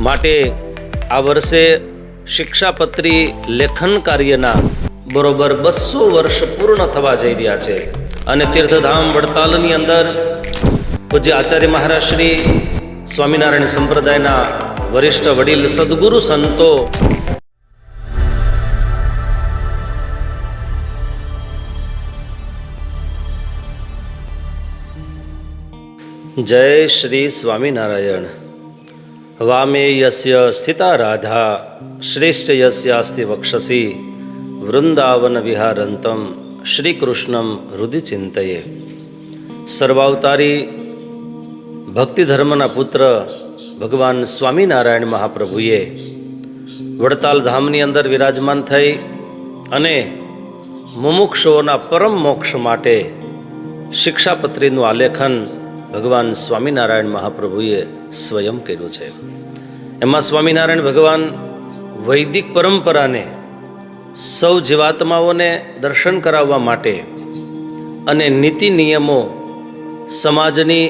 માટે આ વર્ષે શિક્ષાપત્રી લેખન કાર્યના બરોબર બસો વર્ષ પૂર્ણ થવા જઈ રહ્યા છે. અને તીર્થધામ વડતાલની અંદર પૂજ્ય આચાર્ય મહારાજ શ્રી સ્વામિનારાયણ સંપ્રદાયના વરિષ્ઠ વડીલ સદગુરુ સંતો જય શ્રી સ્વામિનારાયણ. વામે યસ્ય સ્થિતા રાધા શ્રેષ્ઠ યસ્યાસ્તિ વક્ષસી વૃંદાવન વિહારંતમ શ્રીકૃષ્ણમ હૃદયચિંતયે સર્વાવતારી ભક્તિધર્મના પુત્ર ભગવાન સ્વામિનારાયણ મહાપ્રભુએ વડતાલ ધામની અંદર વિરાજમાન થઈ અને મુમુક્ષોના પરમ મોક્ષ માટે શિક્ષાપત્રીનું આલેખન ભગવાન સ્વામિનારાયણ મહાપ્રભુએ સ્વયં કર્યું છે. એમાં સ્વામિનારાયણ ભગવાન વૈદિક પરંપરાને, સૌ જીવાત્માઓને દર્શન કરાવવા માટે અને નીતિ નિયમો સમાજની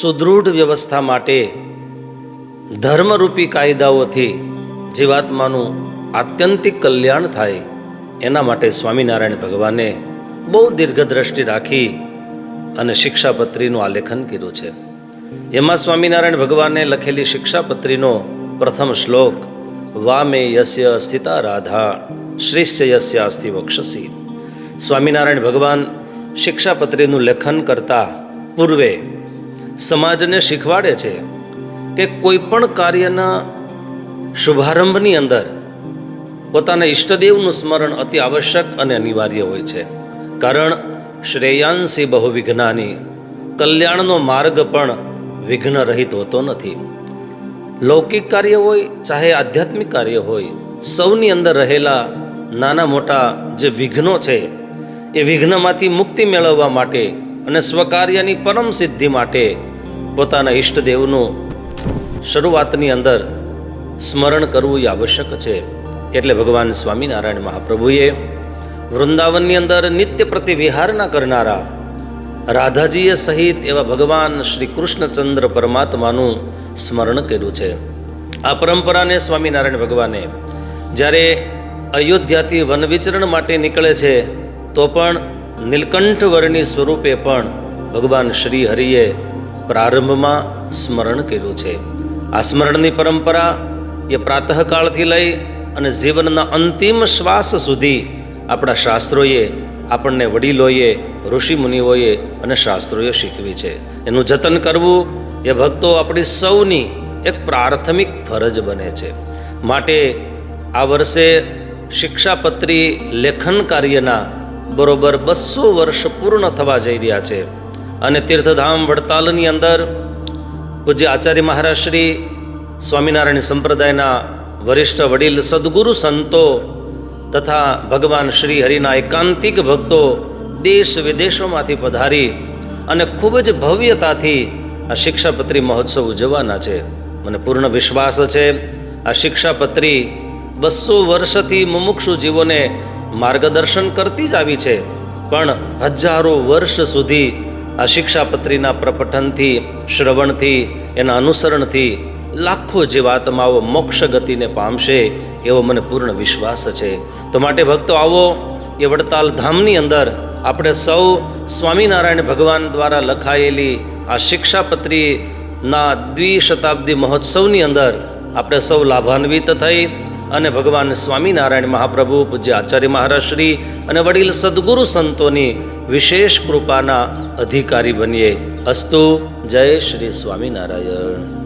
સુદૃઢ વ્યવસ્થા માટે ધર્મરૂપી કાયદાઓથી જીવાત્માનું આત્યંતિક કલ્યાણ થાય, એના માટે સ્વામિનારાયણ ભગવાને બહુ દીર્ઘદ્રષ્ટિ રાખી અને શિક્ષાપત્રીનું આલેખન કર્યું છે. એમાં સ્વામિનારાયણ ભગવાને લખેલી શિક્ષાપત્રીનો પ્રથમ શ્લોક, વામે યસ્ય સ્થિતા રાધા શ્રેષ્ઠ અસ્થિ વક્ષસી. સ્વામિનારાયણ ભગવાન શિક્ષાપત્રીનું લેખન કરતા પૂર્વે સમાજને શીખવાડે છે કે કોઈ પણ કાર્યના શુભારંભની અંદર પોતાના ઈષ્ટદેવનું સ્મરણ અતિ આવશ્યક અને અનિવાર્ય હોય છે. કારણ શ્રેયાંસી બહુ વિઘ્નાની, કલ્યાણનો માર્ગ પણ વિઘ્ન રહિત હોતો નથી. લૌકિક કાર્ય હોય, ચાહે આધ્યાત્મિક કાર્ય હોય, સૌની અંદર રહેલા નાના મોટા જે વિઘ્નો છે, એ વિઘ્નમાંથી મુક્તિ મેળવવા માટે અને સ્વકાર્યની પરમ સિદ્ધિ માટે પોતાના ઈષ્ટદેવનું શરૂઆતની અંદર સ્મરણ કરવું એ આવશ્યક છે. એટલે ભગવાન સ્વામિનારાયણ મહાપ્રભુએ વૃંદાવનની અંદર નિત્ય પ્રતિ વિહારના કરનારા રાધાજીએ સહિત એવા ભગવાન શ્રી કૃષ્ણચંદ્ર પરમાત્માનું સ્મરણ કર્યું છે. આ પરંપરાને સ્વામિનારાયણ ભગવાને જ્યારે અયોધ્યાથી વન વિચરણ માટે નીકળે છે, તો પણ નીલકંઠ વર્ણી સ્વરૂપે પણ ભગવાન શ્રી હરિએ પ્રારંભમાં સ્મરણ કર્યું છે. આ સ્મરણની પરંપરા એ પ્રાતઃકાળથી લઈ અને જીવનના અંતિમ શ્વાસ સુધી આપણા શાસ્ત્રોએ, આપણને વડીલોએ, ઋષિમુનિઓએ અને શાસ્ત્રોએ શીખવી છે. એનું જતન કરવું એ ભક્તો આપણી સૌની એક પ્રાથમિક ફરજ બને છે. માટે આ વર્ષે શિક્ષાપત્રી લેખન કાર્યના બરોબર બસો વર્ષ પૂર્ણ થવા જઈ રહ્યા છે. અને તીર્થધામ વડતાલની અંદર પૂજ્ય આચાર્ય મહારાજ શ્રી સ્વામિનારાયણ સંપ્રદાયના વરિષ્ઠ વડીલ સદગુરુ સંતો તથા ભગવાન શ્રી હરિના એકાંતિક ભક્તો દેશ વિદેશોમાંથી પધારી અને ખૂબ જ ભવ્યતાથી આ શિક્ષાપત્રી મહોત્સવ ઉજવવાના છે. મને પૂર્ણ વિશ્વાસ છે, આ શિક્ષાપત્રી બસો વર્ષથી મુમુક્ષુ જીવોને માર્ગદર્શન કરતી જ આવી છે. પણ હજારો વર્ષ સુધી આ શિક્ષાપત્રીના પ્રપઠનથી, શ્રવણથી, એના અનુસરણથી લાખો જીવાત્માઓ મોક્ષ ગતિને પામશે, એવો મને પૂર્ણ વિશ્વાસ છે. તો માટે ભક્તો આવો, એ વડતાલ ધામની અંદર આપણે સૌ સ્વામિનારાયણ ભગવાન દ્વારા લખાયેલી આ શિક્ષાપત્રીના દ્વિશતાબ્દી મહોત્સવની અંદર આપણે સૌ લાભાન્વિત થઈ અને ભગવાન સ્વામિનારાયણ મહાપ્રભુ, પૂજ્ય આચાર્ય મહારાજ શ્રી અને વડીલ સદગુરુ સંતોની વિશેષ કૃપાના અધિકારી બનીએ. અસ્તુ, જય શ્રી સ્વામિનારાયણ.